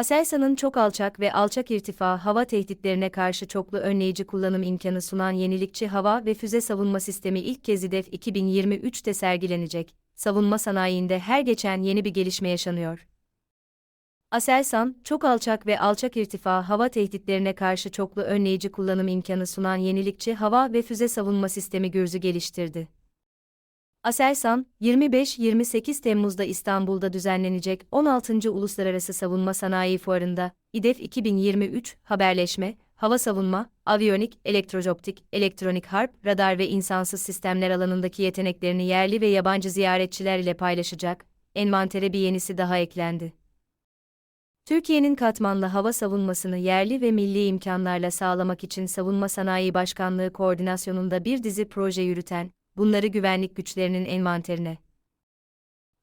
Aselsan'ın çok alçak ve alçak irtifa hava tehditlerine karşı çoklu önleyici kullanım imkanı sunan yenilikçi hava ve füze savunma sistemi ilk kez İDEF 2023'te sergilenecek. Savunma sanayinde her geçen yeni bir gelişme yaşanıyor. Aselsan, çok alçak ve alçak irtifa hava tehditlerine karşı çoklu önleyici kullanım imkanı sunan yenilikçi hava ve füze savunma sistemi gürzü geliştirdi. Aselsan, 25-28 Temmuz'da İstanbul'da düzenlenecek 16. Uluslararası Savunma Sanayi Fuarı'nda, İDEF 2023, haberleşme, hava savunma, aviyonik, elektrojoptik, elektronik harp, radar ve insansız sistemler alanındaki yeteneklerini yerli ve yabancı ziyaretçiler ile paylaşacak, envantere bir yenisi daha eklendi. Türkiye'nin katmanlı hava savunmasını yerli ve milli imkanlarla sağlamak için Savunma Sanayi Başkanlığı koordinasyonunda bir dizi proje yürüten, bunları güvenlik güçlerinin envanterine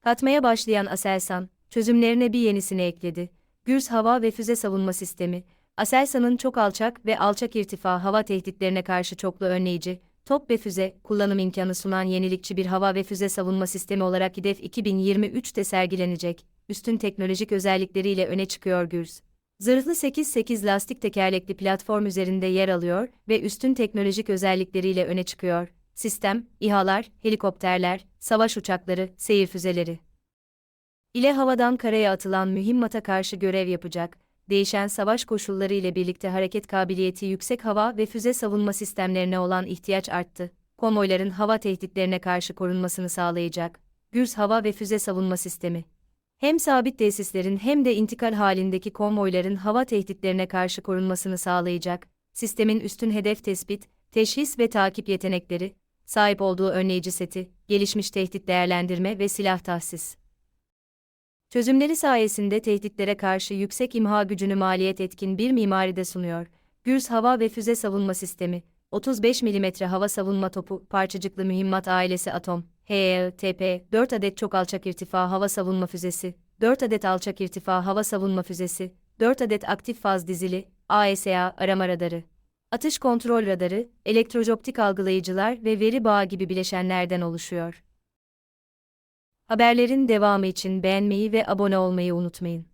katmaya başlayan Aselsan, çözümlerine bir yenisini ekledi. Gürs Hava ve Füze Savunma Sistemi, Aselsan'ın çok alçak ve alçak irtifa hava tehditlerine karşı çoklu önleyici, top ve füze kullanım imkanı sunan yenilikçi bir hava ve füze savunma sistemi olarak İDEF 2023'te sergilenecek, üstün teknolojik özellikleriyle öne çıkıyor Gürs. Zırhlı 8-8 lastik tekerlekli platform üzerinde yer alıyor ve üstün teknolojik özellikleriyle öne çıkıyor. Sistem, İHA'lar, helikopterler, savaş uçakları, seyir füzeleri ile havadan karaya atılan mühimmata karşı görev yapacak, değişen savaş koşulları ile birlikte hareket kabiliyeti yüksek hava ve füze savunma sistemlerine olan ihtiyaç arttı. Konvoyların hava tehditlerine karşı korunmasını sağlayacak. Gürs Hava ve Füze Savunma Sistemi hem sabit tesislerin hem de intikal halindeki konvoyların hava tehditlerine karşı korunmasını sağlayacak, sistemin üstün hedef tespit, teşhis ve takip yetenekleri, sahip olduğu önleyici seti, gelişmiş tehdit değerlendirme ve silah tahsis. Çözümleri sayesinde tehditlere karşı yüksek imha gücünü maliyet etkin bir mimaride sunuyor. Gürs Hava ve Füze Savunma Sistemi, 35 mm hava savunma topu, parçacıklı mühimmat ailesi Atom, HETP, 4 adet çok alçak irtifa hava savunma füzesi, 4 adet alçak irtifa hava savunma füzesi, 4 adet aktif faz dizili, ASA arama radarı. Atış kontrol radarı, elektrojoptik algılayıcılar ve veri bağı gibi bileşenlerden oluşuyor. Haberlerin devamı için beğenmeyi ve abone olmayı unutmayın.